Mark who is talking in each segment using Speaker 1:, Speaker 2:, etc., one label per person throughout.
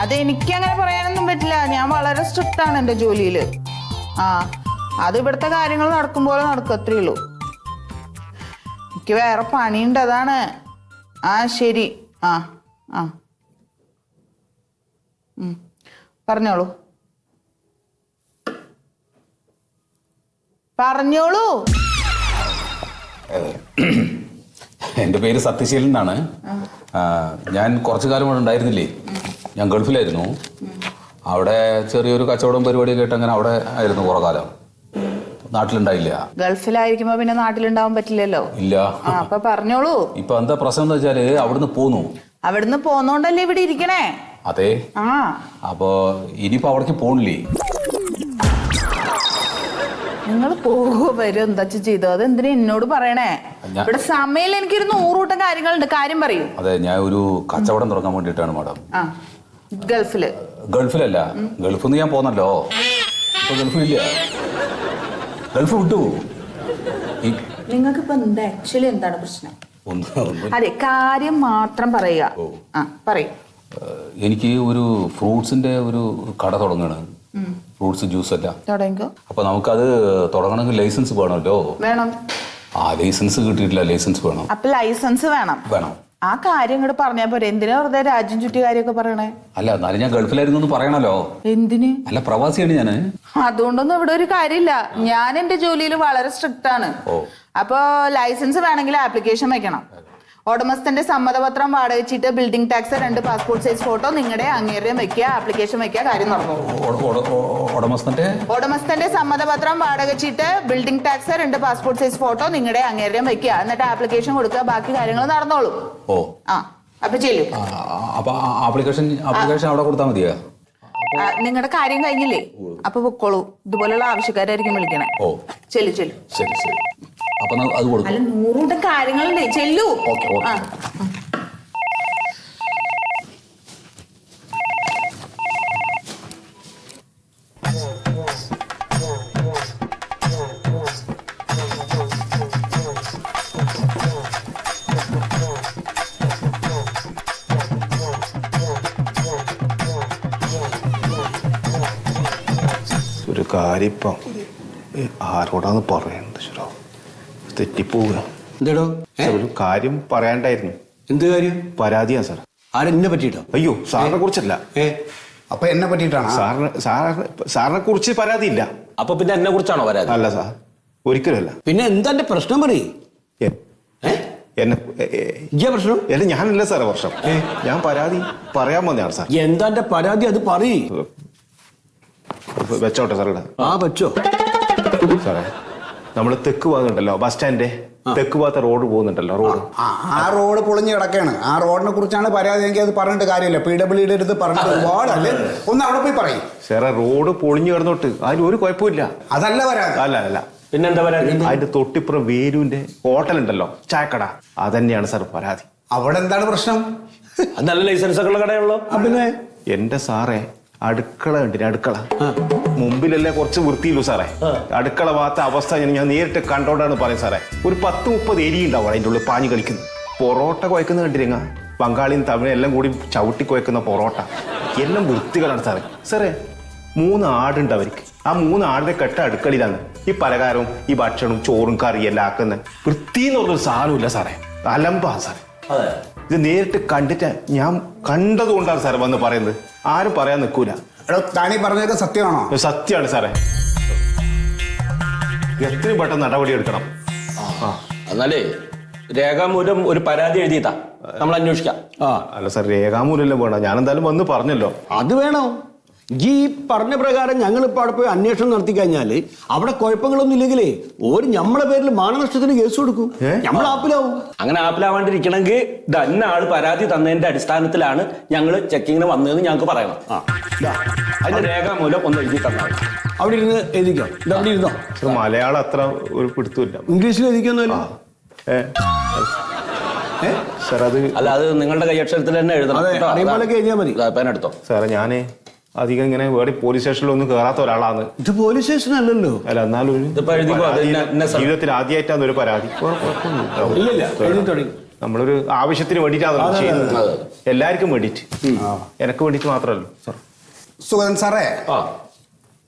Speaker 1: അത് എനിക്ക് അങ്ങനെ പറയാനൊന്നും പറ്റില്ല. ഞാൻ വളരെ സ്ട്രിക്റ്റ് ആണ് എന്റെ ജോലിയിൽ ആ അത് ഇവിടുത്തെ കാര്യങ്ങൾ നടക്കും പോലെ നടക്കും അത്രേ ഉള്ളൂ എനിക്ക് വേറെ പണിയുണ്ട് അതാണ്. ആ ശരി. ആ ആ. പറഞ്ഞോളൂ. പറഞ്ഞോളൂ.
Speaker 2: എന്റെ പേര് സത്യശീലൻ എന്നാണ്. ഞാൻ കുറച്ചു കാലം ഉണ്ടായിരുന്നില്ലേ? ഞാൻ ഗൾഫിലായിരുന്നു. അവിടെ ചെറിയൊരു കച്ചവടം പരിപാടി കേട്ട് അങ്ങനെ അവിടെ ആയിരുന്നു കുറെ കാലം. നാട്ടിലുണ്ടായില്ല.
Speaker 1: ഗൾഫിലായിരിക്കുമ്പോ പിന്നെ നാട്ടിലുണ്ടാവാൻ പറ്റില്ലല്ലോ?
Speaker 2: ഇല്ല.
Speaker 1: ആ അപ്പൊ പറഞ്ഞോളൂ.
Speaker 2: ഇപ്പൊ എന്താ പ്രശ്നം എന്ന് വെച്ചാൽ അവിടുന്ന് പോന്നു.
Speaker 1: അവിടുന്ന് പോന്നോണ്ടല്ലേ ഇവിടെ ഇരിക്കണേ?
Speaker 2: അതെ.
Speaker 1: ആ.
Speaker 2: അപ്പോ ഇനിയിപ്പോ അവിടേക്ക് പോണില്ലേ?
Speaker 1: നിങ്ങൾ പോകുമോ വരും എന്താ ചെയ്തോ അത് എന്തിനാ എന്നോട് പറയണേ?
Speaker 2: ഞാൻ-
Speaker 1: ഇവിടെ സമയം എനിക്കൊരു നൂറുകൂട്ടം കാര്യങ്ങളുണ്ട്. കാര്യം പറയൂ.
Speaker 2: അതെ ഞാൻ ഒരു കച്ചവടം തുടങ്ങാൻ വേണ്ടിയിട്ടാണ് മാഡം.
Speaker 1: ആ. ഗൾഫിൽ
Speaker 2: ഗൾഫിലല്ല. ഗൾഫിൽ നിന്ന് ഞാൻ പോന്നല്ലോ. ഇപ്പൊ ഗൾഫിലില്ല. ഗൾഫ് വിട്ടു.
Speaker 1: നിങ്ങൾക്ക് ഇപ്പൊ എന്താ? ആക്ച്വലി എന്താണ് പ്രശ്നം? അതെ കാര്യം മാത്രം പറയുക. ആ പറയൂ.
Speaker 2: എനിക്ക് ഒരു ഫ്രൂട്ട്സിന്റെ ഒരു കട തുടങ്ങണം. ഫ്രൂട്ട്സ് ജ്യൂസ് അല്ല
Speaker 1: തുടങ്ങിക്കോ.
Speaker 2: അപ്പൊ നമുക്കത് തുടങ്ങണമെങ്കിൽ ലൈസൻസ് വേണമല്ലോ.
Speaker 1: വേണം.
Speaker 2: ആ ലൈസൻസ് കിട്ടിയിട്ടില്ല. ലൈസൻസ് വേണം.
Speaker 1: അപ്പൊ ലൈസൻസ് വേണം.
Speaker 2: വേണം.
Speaker 1: ആ കാര്യം ഇങ്ങോട്ട് പറഞ്ഞാൽ പോരെ. എന്തിനാ വെറുതെ രാജ്യം ചുറ്റി കാര്യമൊക്കെ പറയണേ?
Speaker 2: അല്ല എന്നാലും ഞാൻ ഗൾഫിലായിരുന്നു എന്ന് പറയണല്ലോ.
Speaker 1: എന്തിന്?
Speaker 2: അല്ല പ്രവാസിയാണ് ഞാൻ
Speaker 1: അതുകൊണ്ടൊന്നും ഇവിടെ ഒരു കാര്യമില്ല. ഞാൻ എന്റെ ജോലിയിൽ വളരെ സ്ട്രിക്റ്റ് ആണ്. അപ്പോ ലൈസൻസ് വേണമെങ്കിൽ ആപ്ലിക്കേഷൻ വെക്കണം. ഉടമസ്ഥന്റെ സമ്മതപത്രം വാടകച്ചിട്ട് ചീട്ട് ബിൽഡിംഗ് ടാക്സ് രണ്ട് പാസ്പോർട്ട് സൈസ് ഫോട്ടോ നിങ്ങളുടെ അംഗീകാരം വെക്കുക ആപ്ലിക്കേഷൻ വെക്കുക കാര്യം നടന്നു.
Speaker 2: ഉട- ഉട- ഉട- ഉടമസ്ഥന്റെ?
Speaker 1: ഉടമസ്ഥന്റെ സമ്മതപത്രം വാടകച്ചിട്ട് ചീട്ട് ബിൽഡിംഗ് ടാക്സ് രണ്ട് പാസ്പോർട്ട് സൈസ് ഫോട്ടോ നിങ്ങളുടെ അംഗീകാരം വെക്കുക എന്നിട്ട് ആപ്ലിക്കേഷൻ കൊടുക്കുക ബാക്കി കാര്യങ്ങൾ നടന്നോളൂ.
Speaker 2: ഓ.
Speaker 1: ആ അപ്പൊ ചെല്ലു
Speaker 2: ആപ്ലിക്കേഷൻ ആപ്ലിക്കേഷൻ അവിടെ കൊടുത്താൽ മതിയോ?
Speaker 1: നിങ്ങളുടെ കാര്യം കഴിഞ്ഞില്ലേ? അപ്പൊ പൊക്കോളൂ. ഇതുപോലെയുള്ള ആവശ്യക്കാരായിരിക്കും വിളിക്കണേ.
Speaker 2: ഓ.
Speaker 1: ചെല്ലു ചെല്ലു.
Speaker 2: ശരി ശരി. അപ്പൊ അത് കൊടുക്കും.
Speaker 1: അല്ല നൂറുകൂട്ടം കാര്യങ്ങളുണ്ട്. ചെല്ലു.
Speaker 2: Okay, okay.
Speaker 3: ഒരു ആരോടാന്ന് പറയുന്നത് ശരോ തെറ്റിപ്പോവുക.
Speaker 4: എന്തേടോ? ഏ?
Speaker 3: ഒരു കാര്യം പറയാണ്ടായിരുന്നു.
Speaker 4: എന്ത് കാര്യം?
Speaker 3: പരാതിയാ സാർ.
Speaker 4: ആരെന്നെ പറ്റിയിട്ടോ?
Speaker 3: അയ്യോ സാറിനെ കുറിച്ചല്ല.
Speaker 4: ഏ?
Speaker 5: അപ്പൊ എന്നെ പറ്റിയിട്ടാണ്?
Speaker 3: സാറിന് സാറിന് സാറിനെ കുറിച്ച് പരാതിയില്ല.
Speaker 4: അപ്പൊ പിന്നെ എന്നെ കുറിച്ചാണോ പരാതി?
Speaker 3: അല്ല സാർ ഒരിക്കലുമല്ല.
Speaker 4: പിന്നെ എന്താ എന്റെ പ്രശ്നം പറയ്?
Speaker 3: എ-
Speaker 4: ഏ?
Speaker 3: എന്നെ ഏ, ഏ,
Speaker 4: ഇജ്ജ പ്രശ്നം?
Speaker 3: അല്ല ഞാനല്ല സാറേ വർഷം. ഞാൻ പരാതി പറയാൻ വന്നതാണ് സാർ.
Speaker 4: എന്താ എന്റെ പരാതി? അത് പറയ്.
Speaker 3: വെച്ചോട്ടെ സാറേ
Speaker 4: ആ പറ്റോ
Speaker 3: സാറേ. നമ്മൾ തെക്ക് ഭാഗമുണ്ടല്ലോ ബസ് സ്റ്റാൻഡ് തെക്ക് ഭാഗത്തെ റോഡ് പോകുന്നുണ്ടല്ലോ റോഡ്
Speaker 5: ആ റോഡ് പൊളിഞ്ഞ് കിടക്കാണ്. ആ റോഡിനെ കുറിച്ചാണ് പരാതി എനിക്ക് അത് പറഞ്ഞിട്ട് കാര്യമില്ല. പി ഡബ്ല്യുഡിയുടെ അടുത്ത് പറഞ്ഞിട്ട് ഒരുപാടല്ലേ ഒന്ന് അവിടെ പോയി പറയും.
Speaker 3: സാറേ റോഡ് പൊളിഞ്ഞു കിടന്നോട്ട്. അതിന് ഒരു കുഴപ്പമില്ല
Speaker 5: അതല്ല പരാതി
Speaker 3: അല്ല അല്ല
Speaker 4: പിന്നെ എന്താ പരാതി
Speaker 3: അതിന്റെ തൊട്ടിപ്പുറം വേരുവിന്റെ ഹോട്ടൽ ഉണ്ടല്ലോ ചായക്കട. അതന്നെയാണ് സാർ പരാതി.
Speaker 5: അവിടെ എന്താണ് പ്രശ്നം?
Speaker 4: നല്ല ലൈസൻസ് ഒക്കെ ഉള്ള കടയുള്ളോ പിന്നെ?
Speaker 3: എന്റെ സാറേ അടുക്കള കണ്ടിന് അടുക്കള. മുമ്പിലല്ലേ കുറച്ച് വൃത്തിയുള്ളൂ സാറേ. അടുക്കള വാത്ത അവസ്ഥ ഞാൻ നേരിട്ട് കണ്ടോണ്ടാണ് പറയും സാറേ. ഒരു പത്ത് മുപ്പത് എരി ഉണ്ടാവും അതിന്റെ ഉള്ളിൽ പാഞ്ഞു കളിക്കുന്നു. പൊറോട്ട കുഴക്കുന്ന കണ്ടിരുങ്ങ ബംഗാളിയും തമിഴും എല്ലാം കൂടി ചവിട്ടി കുഴക്കുന്ന പൊറോട്ട. എല്ലാം വൃത്തികളാണ് സാറേ. സാറേ മൂന്ന് ആടുണ്ട് അവർക്ക്. ആ മൂന്ന് ആടിനെ കെട്ട അടുക്കളയിലാണ് ഈ പലകാരവും ഈ ഭക്ഷണവും ചോറും കറിയും എല്ലാം ആക്കുന്നത്. വൃത്തി എന്ന് പറഞ്ഞൊരു സാധനമില്ല സാറേ. അലമ്പാണ് സാറേ. ഇത് നേരിട്ട് കണ്ടിട്ട് ഞാൻ കണ്ടതുകൊണ്ടാണ് സാർ വന്ന് പറയുന്നത്. ആരും പറയാൻ നിൽക്കൂല.
Speaker 5: എടോ താനീ പറഞ്ഞതൊക്കെ സത്യമാണോ?
Speaker 3: സത്യമാണ് സാറേ. എത്രയും പെട്ടെന്ന് നടപടി എടുക്കണം. ആ
Speaker 4: എന്നാലേ രേഖാമൂലം ഒരു പരാതി എഴുതിയിട്ടാ. നമ്മൾ അന്വേഷിക്കാം ആ
Speaker 3: അല്ല സാർ രേഖാമൂലം വേണം? ഞാൻ എന്തായാലും വന്ന് പറഞ്ഞല്ലോ.
Speaker 4: അത് വേണോ? ഈ പറഞ്ഞ പ്രകാരം ഞങ്ങൾ ഇപ്പോൾ അവിടെ പോയി അന്വേഷണം നടത്തി കഴിഞ്ഞാൽ അവിടെ കുഴപ്പങ്ങളൊന്നും ഇല്ലെങ്കിലേ ഒരു നമ്മളെ പേരിൽ മാനനഷ്ടത്തിന് കേസ് കൊടുക്കും? നമ്മൾ ആപ്പിലാവും. അങ്ങനെ ആപ്പിലാവാണ്ടിരിക്കണമെങ്കിൽ അന്ന ആൾ പരാതി തന്നതിന്റെ അടിസ്ഥാനത്തിലാണ് ഞങ്ങൾ ചെക്കിങ്ങിന് വന്നതെന്ന് ഞങ്ങൾക്ക് പറയണം. അതിന്റെ രേഖാമൂലം ഒന്ന് എഴുതി തന്നാൽ അവിടെ ഇരുന്ന് എഴുതിക്കാം? ഇത് അവിടെ ഇരുന്നോ?
Speaker 3: മലയാളം അത്ര ഒരു പിടുത്തമില്ല.
Speaker 4: ഇംഗ്ലീഷിൽ എഴുതിക്കൊന്നുമല്ലോ
Speaker 3: ഏ. സാർ അത്
Speaker 4: അല്ല അത് നിങ്ങളുടെ കൈയക്ഷരത്തിൽ തന്നെ എഴുതണം
Speaker 6: അതെ,
Speaker 4: കേട്ടോ.
Speaker 6: എഴുതിയാൽ മതി.
Speaker 4: ഇതാ, പേന എടുത്തോ.
Speaker 3: സാറേ ഞാനേ അധികം ഇങ്ങനെ വേറെ പോലീസ് സ്റ്റേഷനിൽ ഒന്നും കയറാത്ത ഒരാളാണ്.
Speaker 6: ഇത് പോലീസ് സ്റ്റേഷൻ അല്ലല്ലോ.
Speaker 3: അല്ല എന്നാലും ഒരു
Speaker 4: ഇതിപ്പോ എഴുതിക്കോ, അത്
Speaker 3: പരാതി-
Speaker 4: ഇന്ന- ഇന്ന സ്ഥലം.
Speaker 3: ജീവിതത്തിൽ ആദ്യമായിട്ടാണ് ഒരു പരാതി. കുഴപ്പമൊന്നുമില്ല.
Speaker 6: ഇല്ലില്ല എഴുതി തുടങ്ങി.
Speaker 3: നമ്മളൊരു ആവശ്യത്തിന് വേണ്ടിയിട്ടാണ് ചെയ്യുന്നത്. എല്ലാവർക്കും വേണ്ടിയിട്ട്. എനക്ക് വേണ്ടിയിട്ട് മാത്രമല്ലോ സാർ
Speaker 5: സുഗതൻ സാറേ
Speaker 4: ആ.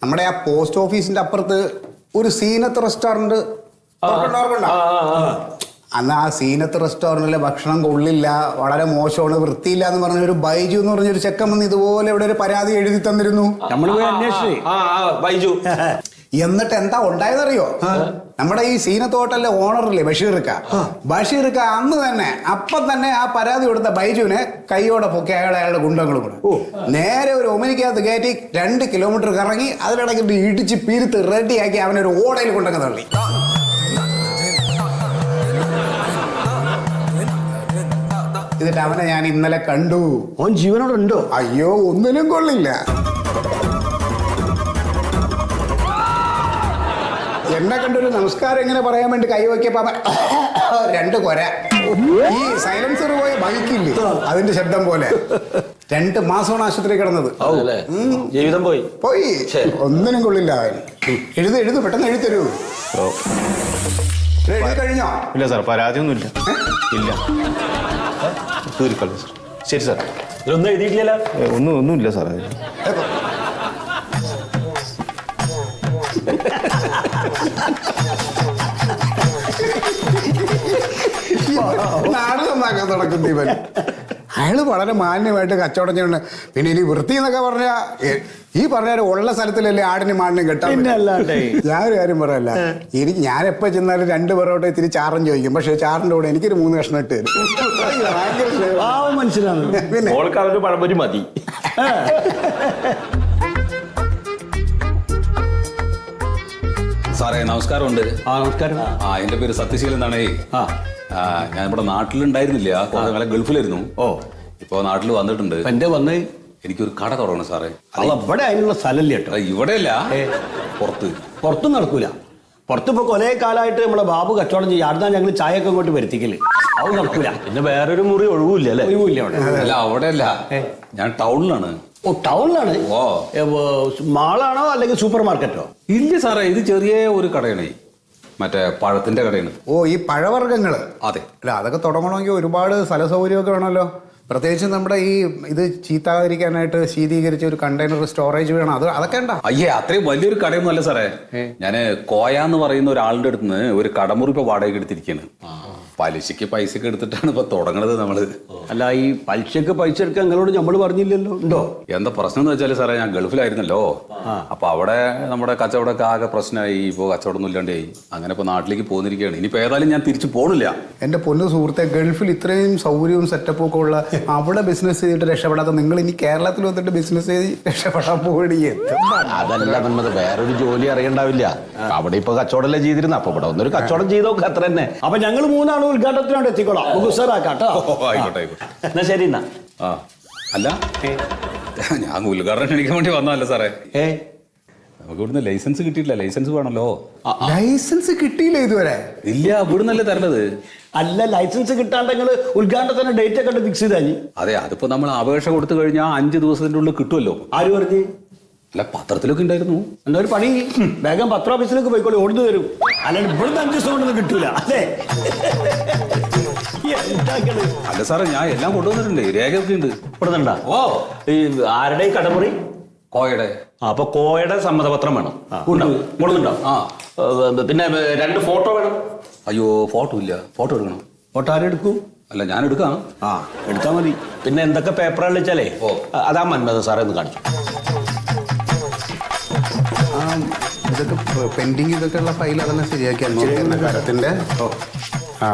Speaker 5: നമ്മുടെ ആ പോസ്റ്റ് ഓഫീസിന്റെ അപ്പുറത്ത് ഒരു സീനത്ത് റെസ്റ്റോറന്റ്
Speaker 4: ആ, ആ.
Speaker 5: അന്ന് ആ സീനത്ത് റെസ്റ്റോറന്റിലെ ഭക്ഷണം കൊള്ളില്ല വളരെ മോശമാണ് വൃത്തിയില്ല എന്ന് പറഞ്ഞ ഒരു ബൈജു എന്ന് പറഞ്ഞ ഒരു ചെക്കൻ വന്ന് ഇതുപോലെ ഇവിടെ ഒരു പരാതി എഴുതി തന്നിരുന്നു.
Speaker 6: നമ്മൾ പോയി അന്വേഷിച്ചേ.
Speaker 4: ബൈജു.
Speaker 5: എന്നിട്ട് എന്താ ഉണ്ടായതറിയോ? നമ്മുടെ ഈ സീനത്ത് ഹോട്ടലിലെ ഓണറില്ലേ ബഷീർക്ക? ബഷീർക്ക അന്ന് തന്നെ അപ്പം തന്നെ ആ പരാതി കൊടുത്ത ബൈജുവിനെ കൈയോടെ പൊക്കി അയാൾ അയാളുടെ ഗുണ്ടങ്ങളും കൂടെ. നേരെ ഒരു ഒമനിക്കകത്ത് കയറ്റി രണ്ട് കിലോമീറ്റർ കറങ്ങി അതിലിടയ്ക്ക് ഇടിച്ച് പിരുത്ത് റെഡിയാക്കി അവനൊരു ഓടയിൽ കൊണ്ടങ്ങ് തള്ളി. എന്നിട്ട് അവനെ ഞാൻ ഇന്നലെ കണ്ടു.
Speaker 6: ഓൻ ജീവനോടെ ഉണ്ടോ
Speaker 5: അയ്യോ ഒന്നിനും കൊള്ളില്ല. എന്നെ കണ്ടൊരു നമസ്കാരം എങ്ങനെ പറയാൻ വേണ്ടി കൈവയ്ക്കപ്പോ അവൻ രണ്ട് കൊര. ഈ സൈലൻസർ പോയ ബൈക്കില്ലേ? അതിന്റെ ശബ്ദം പോലെ. രണ്ട് മാസമാണ് ആശുപത്രി കിടന്നത്.
Speaker 4: അല്ലേ? ജീവിതം പോയി.
Speaker 5: പോയി. ഒന്നിനും കൊള്ളില്ല അവൻ. എഴുത് എഴുതു പെട്ടെന്ന് എഴുതരൂ കഴിഞ്ഞോ?
Speaker 3: ഇല്ല സാർ പരാതിയൊന്നുമില്ല. ഇല്ല. തീർക്കല്ലോ സാർ ശരി സാർ
Speaker 4: ഇതൊന്നും എഴുതിയിട്ടില്ല
Speaker 3: ഒന്നും ഒന്നുമില്ല സാർ
Speaker 5: ഏ, നാട് നന്നാക്കാൻ നടക്കുന്നു ഇവൻ. അയാൾ വളരെ മാന്യമായിട്ട് കച്ചവടം ചെയ്യുന്നുണ്ട്. പിന്നെ ഇനി വൃത്തി എന്നൊക്കെ പറഞ്ഞാ ഈ പറഞ്ഞ ഉള്ള സ്ഥലത്തിലല്ലേ ആടിനും മാടിനും കെട്ടാൻ. ഞാനൊരു കാര്യം പറയല്ല. ഇനി ഞാൻ എപ്പോ ചെന്നാലും രണ്ട് പേരോട്ട് ഇത്തിരി ചാറും ചോദിക്കും. പക്ഷെ ചാറിന്റെ കൂടെ എനിക്കൊരു മൂന്ന് കഷ്ണം ഇട്ട് തരും.
Speaker 6: മനസ്സിലാണ്
Speaker 5: പിന്നെ
Speaker 4: പഴംപൊരി മതി.
Speaker 2: സാറേ നമസ്കാരമുണ്ട്.
Speaker 6: ആ നമസ്കാരം.
Speaker 2: ആ എന്റെ പേര് സത്യശീലൻ എന്നാണേ.
Speaker 6: ആ.
Speaker 2: ആ, ഞാൻ ഇവിടെ നാട്ടിലുണ്ടായിരുന്നില്ല കുറേ കാലം ഗൾഫിലായിരുന്നു.
Speaker 6: ഓ.
Speaker 2: ഇപ്പൊ നാട്ടിൽ വന്നിട്ടുണ്ട്.
Speaker 6: അപ്പൊ എന്റെ വന്ന്?
Speaker 2: എനിക്കൊരു കട തുടങ്ങണം സാറേ.
Speaker 6: അത് അവിടെ അതിനുള്ള സ്ഥലമില്ല കേട്ടോ.
Speaker 2: അത് ഇവിടെയല്ല.
Speaker 6: ഏ.
Speaker 2: പുറത്ത്.
Speaker 6: പുറത്തും നടക്കൂല. പുറത്തിപ്പോ കൊലേ കാലമായിട്ട് നമ്മളെ ബാബു കച്ചവടം ചെയ്യും. അടുത്താ ഞങ്ങൾ ഒക്കെ ഇങ്ങോട്ട് വരുത്തിക്കൽ. അത് നടക്കൂല.
Speaker 4: പിന്നെ വേറൊരു മുറി ഒഴിവില്ല അല്ലേ?
Speaker 6: ഒഴിവില്ല അവിടെ.
Speaker 2: അല്ല അവിടെയല്ല.
Speaker 6: ഏ.
Speaker 2: ഞാൻ ടൗണിലാണ്.
Speaker 6: ഓ ടൗണിലാണ്?
Speaker 2: ഓ.
Speaker 6: മാളാണോ അല്ലെങ്കിൽ സൂപ്പർ മാർക്കറ്റോ
Speaker 2: ഇല്ല സാറേ ഇത് ചെറിയ ഒരു കടയാണ് മറ്റേ പഴത്തിന്റെ കടയാണ്.
Speaker 5: ഓ ഈ പഴവർഗങ്ങൾ
Speaker 2: അതെ.
Speaker 5: അല്ല അതൊക്കെ തുടങ്ങണമെങ്കിൽ ഒരുപാട് സ്ഥല സൗകര്യമൊക്കെ വേണമല്ലോ. പ്രത്യേകിച്ച് നമ്മുടെ ഈ ഇത് ചീത്താതിരിക്കാനായിട്ട് ശീതീകരിച്ച ഒരു കണ്ടെയ്നർ സ്റ്റോറേജ് വേണം. അത് അതൊക്കെ ഉണ്ടാ?
Speaker 2: അയ്യേ അത്രയും വലിയൊരു കടയൊന്നും അല്ല സാറേ ഞാൻ കോയ എന്ന് പറയുന്ന ഒരാളുടെ അടുത്ത് നിന്ന് ഒരു കടമുറി ഇപ്പൊ വാടകയ്ക്ക് എടുത്തിരിക്കുകയാണ് പലിശക്ക് പൈസ ഒക്കെ എടുത്തിട്ടാണ് ഇപ്പൊ തുടങ്ങണത് നമ്മൾ.
Speaker 6: അല്ല ഈ പലിശക്ക് പൈസ എടുക്കാൻ നിങ്ങളോട് നമ്മൾ പറഞ്ഞില്ലല്ലോ. ഉണ്ടോ?
Speaker 2: എന്താ പ്രശ്നം എന്ന് വെച്ചാൽ സാറേ ഞാൻ ഗൾഫിലായിരുന്നല്ലോ. അപ്പൊ അവിടെ നമ്മുടെ കച്ചവടമൊക്കെ ആകെ പ്രശ്നമായി. ഇപ്പൊ കച്ചവടം ഒന്നും ഇല്ലാണ്ടായി അങ്ങനെ ഇപ്പൊ നാട്ടിലേക്ക് പോന്നിരിക്കുകയാണ്. ഇനിയിപ്പോ ഏതായാലും ഞാൻ തിരിച്ചു പോണില്ല.
Speaker 5: എന്റെ പൊന്നു സുഹൃത്തെ ഗൾഫിൽ ഇത്രയും സൗകര്യവും സെറ്റപ്പും ഒക്കെ ഉള്ള അവിടെ ബിസിനസ് ചെയ്തിട്ട് രക്ഷപ്പെടാത്ത നിങ്ങൾ ഇനി കേരളത്തിൽ വന്നിട്ട് ബിസിനസ് ചെയ്ത് രക്ഷപ്പെടാൻ പോകണി
Speaker 4: അതല്ല നമ്മത് വേറൊരു ജോലി അറിയണ്ടാവില്ല. അവിടെ ഇപ്പൊ കച്ചവടമല്ലേ ചെയ്തിരുന്ന? അപ്പൊ ഇവിടെ ഒന്നൊരു കച്ചവടം ചെയ്ത് നോക്കുക അത്ര തന്നെ
Speaker 6: അപ്പൊ ഞങ്ങൾ മൂന്നാളും ഉദ്ഘാടനത്തിനോട് എത്തിക്കോളാം. നമുക്ക്
Speaker 2: ഉഷാറാക്കാട്ടോ ആയിക്കോട്ടെ ആയിക്കോട്ടെ.
Speaker 4: എന്നാ ശരി എന്നാ.
Speaker 2: ആ. അല്ല? ഞാൻ ഉദ്ഘാടനം ക്ഷണിക്കാൻ വേണ്ടി വന്നതല്ല സാറേ?
Speaker 6: ഏ.
Speaker 2: നമുക്ക് ഇവിടുന്ന് ലൈസൻസ് കിട്ടിയില്ല ലൈസൻസ് വേണമല്ലോ.
Speaker 5: ലൈസൻസ് കിട്ടിയില്ല ഇതുവരെ.
Speaker 2: ഇല്ല ഇവിടുന്നല്ലേ തരണത്
Speaker 6: അല്ല ലൈസൻസ് കിട്ടാണ്ടെങ്കിൽ ഉദ്ഘാടനത്തിന്റെ ഉദ്ഘാടനത്തിന് ഡേറ്റ് ഒക്കെ ഫിക്സ് ചെയ്താൽ
Speaker 2: അതെ അതിപ്പോ നമ്മൾ അപേക്ഷ കൊടുത്തു കഴിഞ്ഞാൽ അഞ്ച് ദിവസത്തിന്റെ ഉള്ളിൽ കിട്ടുമല്ലോ.
Speaker 6: ആര് പറഞ്ഞു?
Speaker 2: അല്ല പത്രത്തിലൊക്കെ ഉണ്ടായിരുന്നു.
Speaker 6: എന്താ ഒരു പണി? വേഗം പത്ര ഓഫീസിലേക്ക് പോയിക്കോളി ഓടുന്നു തരും അല്ലാണ്ട് ഇവിടുന്ന് അഞ്ച് ദിവസം കൊണ്ടൊന്നും കിട്ടൂല അല്ലേ?
Speaker 2: അല്ല സാറേ ഞാൻ എല്ലാം കൊണ്ടുവന്നിട്ടുണ്ട്. രേഖയൊക്കെ ഉണ്ട്.
Speaker 4: ഇവിടുന്നുണ്ടാ
Speaker 2: ഓ.
Speaker 4: ഈ ആരുടെ ഈ കടമുറി? കോയുടെ അപ്പൊ കോയുടെ സമ്മതപത്രം വേണം. കൊടുക്കുന്നുണ്ടോ
Speaker 2: ആ.
Speaker 4: പിന്നെ രണ്ട് ഫോട്ടോ വേണം.
Speaker 2: അയ്യോ ഫോട്ടോ ഇല്ല. ഫോട്ടോ എടുക്കണം.
Speaker 6: ഫോട്ടോ ആരും എടുക്കൂ?
Speaker 2: അല്ല ഞാൻ എടുക്കാം.
Speaker 6: ആ എടുത്താ മതി.
Speaker 4: പിന്നെ എന്തൊക്കെ പേപ്പറാണ് വെച്ചാലേ
Speaker 2: ഓ.
Speaker 4: അതാ മന്മത സാറേ ഒന്ന് കാണിച്ചു.
Speaker 5: ഇതൊക്കെ പെൻഡിങ് ഇതൊക്കെ ഉള്ള ഫയൽ അതെല്ലാം ശരിയാക്കിയാൽ മതി ഓ. ആ.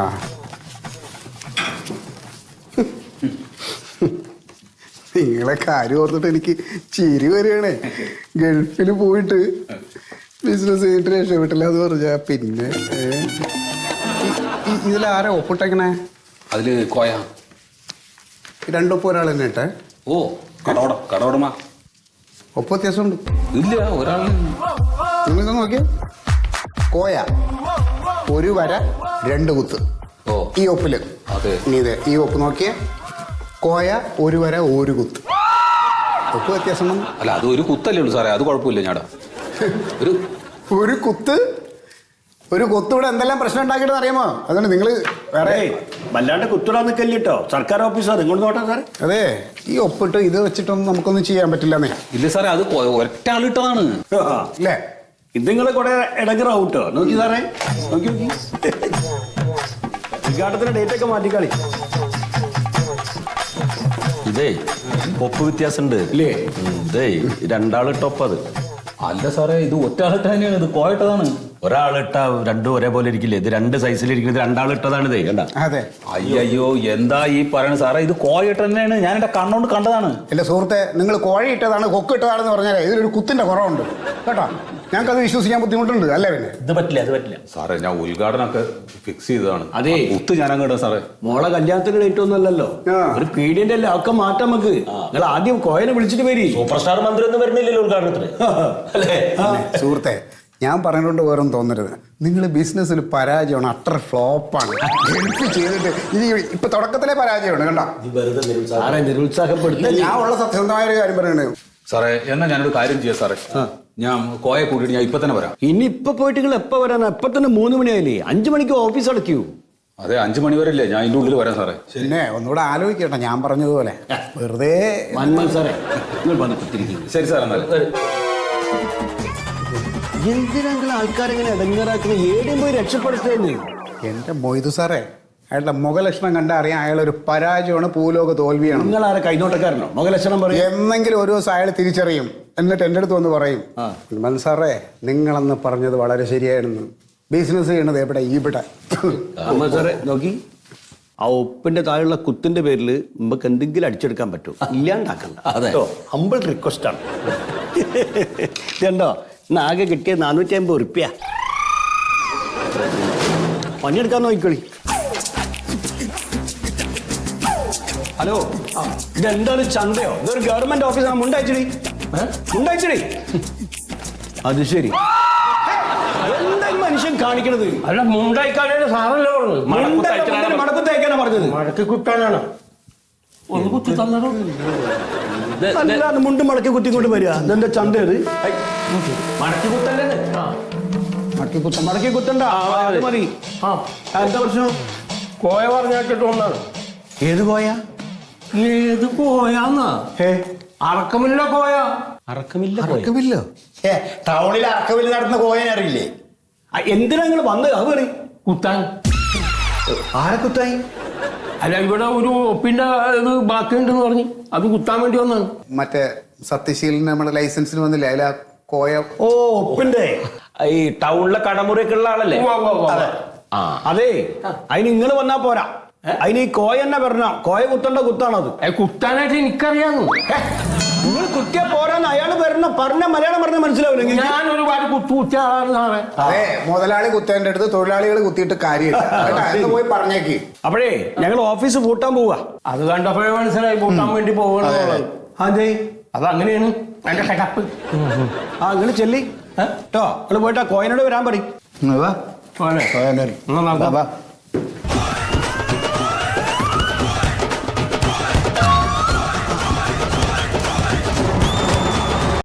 Speaker 5: നിങ്ങളെ കാര്യം ഓർത്തിട്ട് എനിക്ക് ചിരി വരികയാണേ. ഗൾഫിൽ പോയിട്ട് ബിസിനസ് ചെയ്തിട്ട് രക്ഷപ്പെട്ടില്ല എന്ന് പറഞ്ഞാ പിന്നെ ഇതിൽ ആരാ ഒപ്പിട്ടേക്കണേ?
Speaker 2: അതിൽ കോയ.
Speaker 5: രണ്ടൊപ്പം ഒരാൾ തന്നെ ഇട്ടേ.
Speaker 2: ഓ കടോട ഒപ്പം
Speaker 5: ഒപ്പ് വ്യത്യാസമുണ്ട്
Speaker 2: ഇല്ല ഒരാൾ
Speaker 5: നിങ്ങൾക്ക് നോക്കിയേ. കോയ. ഒരു വര രണ്ട് കുത്ത്.
Speaker 2: ഓ.
Speaker 5: ഈ ഒപ്പിൽ.
Speaker 2: അതെ.
Speaker 5: നീ ഇത് ഈ ഒപ്പ് നോക്കിയേ. കോയ ഒരു വര ഒരു കുത്ത്. ഒപ്പ് വ്യത്യാസം വന്നു.
Speaker 2: അല്ല അത് ഒരു കുത്തല്ലേ ഉള്ളൂ സാറേ. അത് കുഴപ്പമില്ല ഞാടാ. ഒരു
Speaker 5: ഒരു കുത്ത്? ഒരു കൊത്ത് ഇവിടെ എന്തെല്ലാം പ്രശ്നം ഉണ്ടാക്കിയിട്ട് അറിയാമോ? അതുകൊണ്ട് നിങ്ങൾ വേറെ
Speaker 6: ഏയ്, വല്ലാണ്ട് നിൽക്കല്ലേ കേട്ടോ സർക്കാർ ഓഫീസർ ഇങ്ങോട്ട് നോട്ടാ സാറേ.
Speaker 5: അതെ. ഈ ഒപ്പിട്ട് ഇത് വെച്ചിട്ടൊന്നും നമുക്കൊന്നും ചെയ്യാൻ പറ്റില്ലെന്നേ.
Speaker 2: ഇല്ല സാറേ അത് കൊ- ഒറ്റ ആളിട്ടതാണ്.
Speaker 6: ആ.
Speaker 5: അല്ലേ
Speaker 6: ഇത് കുറെ കുറെ ഇടങ്ങറാവൂട്ടോ നോക്കി സാറേ. നോക്കി നോക്കി. ഉദ്ഘാടനത്തിന്റെ ഡേറ്റ് ഒക്കെ മാറ്റിക്കളി
Speaker 4: ഇതേ ഒപ്പ് വ്യത്യാസമുണ്ട്
Speaker 6: ഇല്ലേ?
Speaker 4: ഇതേ രണ്ടാളിട്ടൊപ്പ് അത്.
Speaker 2: അല്ല സാറേ ഇത് ഒറ്റ ആളിട്ട് തന്നെയാണ്. ഇത് കോയിട്ടതാണ്.
Speaker 4: ഒരാളിട്ട രണ്ടും ഒരേപോലെ ഇരിക്കില്ലേ? ഇത് രണ്ട് സൈസിലിരിക്കുന്നത് രണ്ടാളിട്ടതാണ് ഇതേ. കണ്ട?
Speaker 5: അതെ.
Speaker 2: അയ്യോ എന്താ ഈ പറയണത്? സാറേ ഇത് കോയിട്ട് തന്നെയാണ്. ഞാൻ എന്റെ കണ്ണോണ്ട് കണ്ടതാണ്.
Speaker 5: ഇല്ല സുഹൃത്തെ നിങ്ങൾ കോഴി ഇട്ടതാണ് കൊക്ക് ഇട്ടതാണെന്ന് പറഞ്ഞാലേ ഇതിലൊരു കുത്തിന്റെ കുറവുണ്ട്. കേട്ടോ? ഞങ്ങൾക്കത് വിശ്വസിക്കാൻ ബുദ്ധിമുട്ടുണ്ട്. അല്ലേ പിന്നെ?
Speaker 4: ഇത് പറ്റില്ല ഇത് പറ്റില്ല.
Speaker 2: സാറേ ഞാൻ ഉദ്ഘാടനമൊക്കെ ഫിക്സ് ചെയ്തതാണ്.
Speaker 6: അതേ.
Speaker 2: ഒത്ത് ഞാൻ അങ്ങോട്ട് സാറേ.
Speaker 6: മോളെ കല്യാണത്തിന് ഡേറ്റ് ഒന്നും അല്ലല്ലോ.
Speaker 5: ആ.
Speaker 6: ഒരു പീഡിയന്റെ അല്ലേ ഒക്കെ മാറ്റാം നമുക്ക്. നിങ്ങൾ ആദ്യം കോയനെ വിളിച്ചിട്ട് വരി.
Speaker 4: സൂപ്പർ സ്റ്റാർ മന്ത്രി ഒന്നും വരുന്നില്ലല്ലോ ഉദ്ഘാടനത്തിന്. അല്ലേ?
Speaker 5: സുഹൃത്തെ ഞാൻ പറഞ്ഞുകൊണ്ട് വേറൊന്നും തോന്നരുത്. നിങ്ങൾ ബിസിനസ്സിൽ പരാജയമാണ് അട്ടർ ഫ്ലോപ്പാണ്. ഗൾഫ് ചെയ്തിട്ട്? ഇനി ഇപ്പൊ തുടക്കത്തിലെ പരാജയമാണ് കണ്ടോ?
Speaker 6: സാറെ നിരുത്സാഹപ്പെടുത്തി
Speaker 5: ഞാൻ ഉള്ള സത്യസന്ധമായ ഒരു കാര്യം പറയണേ
Speaker 2: സാറേ എന്നാ ഞാനൊരു കാര്യം ചെയ്യാം സാറേ. ഞാൻ കോയെ കൂട്ടിയിട്ട് ഞാൻ ഇപ്പൊ തന്നെ വരാം.
Speaker 6: ഇനി ഇപ്പൊ പോയിട്ട് നിങ്ങൾ എപ്പോ വരാനാ? എപ്പ തന്നെ മൂന്ന് മണിയായില്ലേ? അഞ്ചു മണിക്ക് ഓഫീസ് അടയ്ക്കൂ.
Speaker 2: അതെ അഞ്ചു മണി വരെ ഇല്ലേ? ഞാൻ ഇതിന്റെ ഉള്ളിൽ വരാം സാറേ.
Speaker 5: പിന്നെ ഒന്നുകൂടെ ആലോചിക്കട്ടെ ഞാൻ പറഞ്ഞതുപോലെ. വെറുതെ
Speaker 6: മന്മൻ സാറേ നിങ്ങൾ വന്ന് കുത്തിരിക്കുന്നു
Speaker 2: ശരി സാർ എന്നാൽ
Speaker 6: എന്തിനാ നിങ്ങൾ ആൾക്കാരെങ്ങനെ ഇടങ്ങാറാക്കുന്നത്? ഏടെയും പോയി രക്ഷപ്പെടുത്തേന്ന്.
Speaker 5: എന്റെ മൊയ്തു സാറേ അയാളുടെ മുഖലക്ഷണം കണ്ട അറിയാം അയാൾ ഒരു പരാജയമാണ് പൂലോക തോൽവിയാണ്.
Speaker 6: നിങ്ങൾ ആരെ കൈനോട്ടക്കാരനോ? മുഖലക്ഷണം പറയും.
Speaker 5: എന്നെങ്കിലും ഒരു ദിവസം അയാൾ തിരിച്ചറിയും. എന്നിട്ട് എന്റെ അടുത്ത് വന്ന് പറയും ഉൽമാൻ സാറേ നിങ്ങളെന്ന് പറഞ്ഞത് വളരെ ശരിയായിരുന്നു. ബിസിനസ് ചെയ്യണത് എവിടെ? ഇവിടെ.
Speaker 6: സാറേ നോക്കി. ആ ഒപ്പിന്റെ താഴെയുള്ള കുത്തിന്റെ പേരിൽ നമുക്ക് എന്തെങ്കിലും അടിച്ചെടുക്കാൻ പറ്റും ഇല്ലാണ്ടാക്കണ്ട.
Speaker 4: അതെ.
Speaker 6: ഹമ്പിൾ റിക്വസ്റ്റ് ആണ്. ഇതുണ്ടോ ഇന്ന് ആകെ കിട്ടിയ നാനൂറ്റി അമ്പത് ഉറുപ്പ്യ. പണിയെടുക്കാൻ നോക്കിക്കളി. ഹലോ. ഇതെന്താണ് ചന്തയോ? ഇതൊരു ഗവൺമെന്റ് ഓഫീസാണ് മുണ്ടയച്ചടി മുണ്ടയച്ചടി അത് ശരി. എന്താ ഈ മനുഷ്യൻ കാണിക്കണത്?
Speaker 7: അല്ല മുണ്ടായിക്കാനാണ് സാറല്ലേ പറഞ്ഞത്.
Speaker 6: മുണ്ടല്ല, മടക്ക് തേക്കാനാ പറഞ്ഞത്.
Speaker 7: മടക്കി കുട്ടാനാണ് ഒന്ന് കുത്തി തന്നോ
Speaker 6: അല്ലാതെ മുണ്ട് മടക്കി കുത്തിക്കൊണ്ട് വരിക. ഇതെന്താ ചന്ത ഇത്?
Speaker 7: മടക്കി കുത്തല്ലേ
Speaker 6: മടക്കി കുത്ത മടക്കി കുത്തണ്ട. അത് മതി.
Speaker 7: ആ.
Speaker 6: ആ, എന്താ പ്രശ്നം?
Speaker 7: കോയ പറഞ്ഞിട്ട് ഒന്നാണ്
Speaker 6: ഏത് പോയാ
Speaker 7: ഏത് കോയാന്നാ?
Speaker 6: ഏ
Speaker 7: അറക്കമില്ല കോയ.
Speaker 6: അറക്കമില്ല
Speaker 5: അറക്കമില്ല. ടൗണിൽ അറക്കമില്ല നടന്ന കോയനെ അറിയില്ലേ?
Speaker 6: എന്തിനാ നിങ്ങൾ വന്നത്? അത് പറയും.
Speaker 7: കുത്താൻ.
Speaker 6: ആരെ കുത്തായി
Speaker 7: അല്ല ഇവിടെ ഒരു ഒപ്പിന്റെ ഇത് ബാക്കിയുണ്ടെന്ന് പറഞ്ഞു. അത് കുത്താൻ വേണ്ടി വന്നാണ്
Speaker 5: മറ്റേ സത്യശീലിന് നമ്മുടെ ലൈസൻസിന് വന്നില്ലേ? അല്ല ആ കോയ.
Speaker 6: ഓ ഒപ്പിന്റെ.
Speaker 4: ഈ ടൗണിലെ കടമുറിയൊക്കെ ഉള്ള ആളല്ലേ?
Speaker 7: ഉവ്വ് ഉവ്വ് ഉവ്വ്.
Speaker 6: അതെ.
Speaker 4: ആ.
Speaker 6: അതെ. അതിന് നിങ്ങൾ വന്നാ പോരാ. അതിന് ഈ കോയ തന്നെ പറഞ്ഞ കോയ കുത്തണ്ട കുത്താണത്.
Speaker 7: കുത്താനായിട്ട് എനിക്കറിയാന്ന്.
Speaker 6: നിങ്ങൾ കുത്തിയ പോരാന്ന് അയാൾ പറഞ്ഞ പറഞ്ഞ മലയാളം പറഞ്ഞ മനസ്സിലാവില്ലെങ്കിൽ
Speaker 7: ഞാൻ ഒരുപാട് കുത്തു ആളാണ്
Speaker 5: അതെ മുതലാളി കുത്തേന്റെ അടുത്ത് തൊഴിലാളികൾ കുത്തിയിട്ട് കാര്യമില്ല. പോയി പറഞ്ഞേക്ക്.
Speaker 6: അപ്പോഴേ ഞങ്ങൾ ഓഫീസ് പൂട്ടാൻ പോവാ.
Speaker 7: അത് കണ്ടപ്പോഴേ മനസ്സിലായി പൂട്ടാൻ വേണ്ടി പോകണമെന്നുള്ളത്
Speaker 6: അതെ
Speaker 7: അത്. അങ്ങനെയാണ് എന്റെ സെറ്റപ്പ്
Speaker 6: ആ നിങ്ങൾ ചെല്ലി. കേട്ടോ നിങ്ങൾ പോയിട്ട് ആ കോയനോട് വരാൻ പറയും.